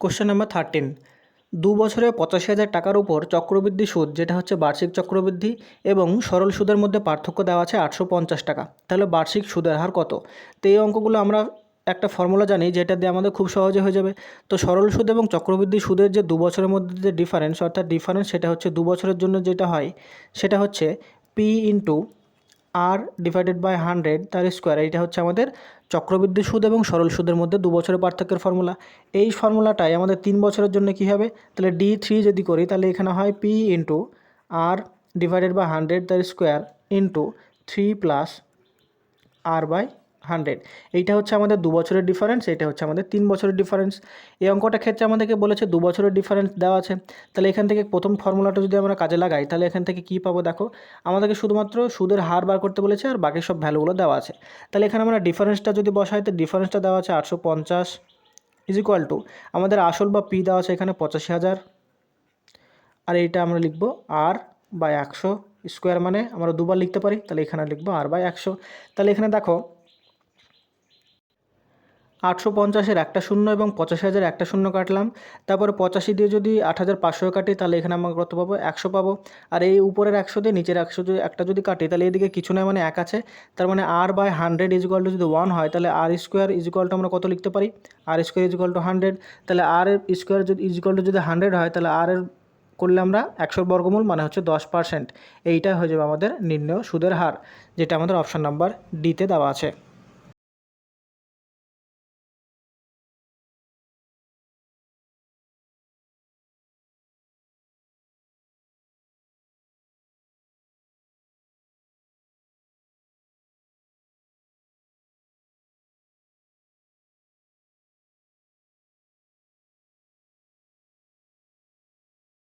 Question number thirteen দু বছরে পঁচাশি হাজার টাকার উপর চক্রবৃদ্ধি সুদ, যেটা হচ্ছে বার্ষিক চক্রবৃদ্ধি এবং সরল সুদের মধ্যে পার্থক্য দেওয়া আছে আটশো পঞ্চাশ টাকা। তাহলে বার্ষিক সুদের হার কত? তো এই অঙ্কগুলো আমরা একটা ফর্মুলা জানি, যেটা দিয়ে আমাদের খুব সহজে হয়ে যাবে। তো সরল সুদ এবং চক্রবৃদ্ধি সুদের যে দু বছরের মধ্যে যে ডিফারেন্স অর্থাৎ ডিফারেন্স সেটা হচ্ছে দু বছরের জন্য যেটা হয়, সেটা হচ্ছে P into R divided by hundred তার স্কোয়ার এইটা হচ্ছে আমাদের চক্রবৃদ্ধি সুদ এবং সরল সুদের মধ্যে দু বছরের পার্থক্যের ফর্মুলা এই ফর্মুলাটাই আমাদের তিন বছরের জন্য কী হবে? তাহলে ডি থ্রি যদি করি, তাহলে এখানে হয় P into R divided by hundred তার square into three plus R by hundred. এইটা হচ্ছে আমাদের দু বছরের ডিফারেন্স এইটা হচ্ছে আমাদের তিন বছরের ডিফারেন্স এই অঙ্কটা ক্ষেত্রে আমাদেরকে বলেছে দু বছরের ডিফারেন্স দেওয়া আছে। তাহলে এখান থেকে প্রথম ফর্মুলাটা যদি আমরা কাজে লাগাই, তাহলে এখান থেকে কী পাবো দেখো? আমাদেরকে শুধুমাত্র সুদের হার বার করতে বলেছে আর বাকি সব ভ্যালুগুলো দেওয়া আছে। তাহলে এখানে আমরা ডিফারেন্সটা যদি বসাই, তো ডিফারেন্সটা দেওয়া আছে আটশো পঞ্চাশ ইজ ইকুয়াল টু আমাদের আসল বা পি দেওয়া আছে এখানে পঁচাশি হাজার। আর এইটা আমরা লিখব আর বাই একশো স্কোয়ার মানে আমরা দুবার লিখতে পারি, তাহলে এখানে লিখব আর বাই একশো। তাহলে এখানে দেখো আটশো পঞ্চাশের একটা শূন্য এবং পঁচাশি হাজার একটা শূন্য কাটলাম। তারপর পঁচাশি দিয়ে যদি আট হাজার পাঁচশো কাটি, তাহলে এখানে আমরা কত পাবো? একশো পাবো। আর এই উপরের একশো দিয়ে নিচের একশো যদি একটা যদি কাটি, তাহলে এদিকে কিছু নয় মানে এক আছে। তার মানে R by hundred equal to যদি ওয়ান হয়, তাহলে আর স্কোয়ার ইজিকাল টু আমরা কত লিখতে পারি? R square equal to hundred. তাহলে আর স্কোয়ার যদি ইজিকাল টু যদি হান্ড্রেড হয়, তাহলে আর এর করলে আমরা একশোর বর্গমূল মানে হচ্ছে দশ পার্সেন্ট। এইটা হয়ে যাবে আমাদের নির্ণয় সুদের হার, যেটা আমাদের অপশান নাম্বার ডিতে দেওয়া আছে।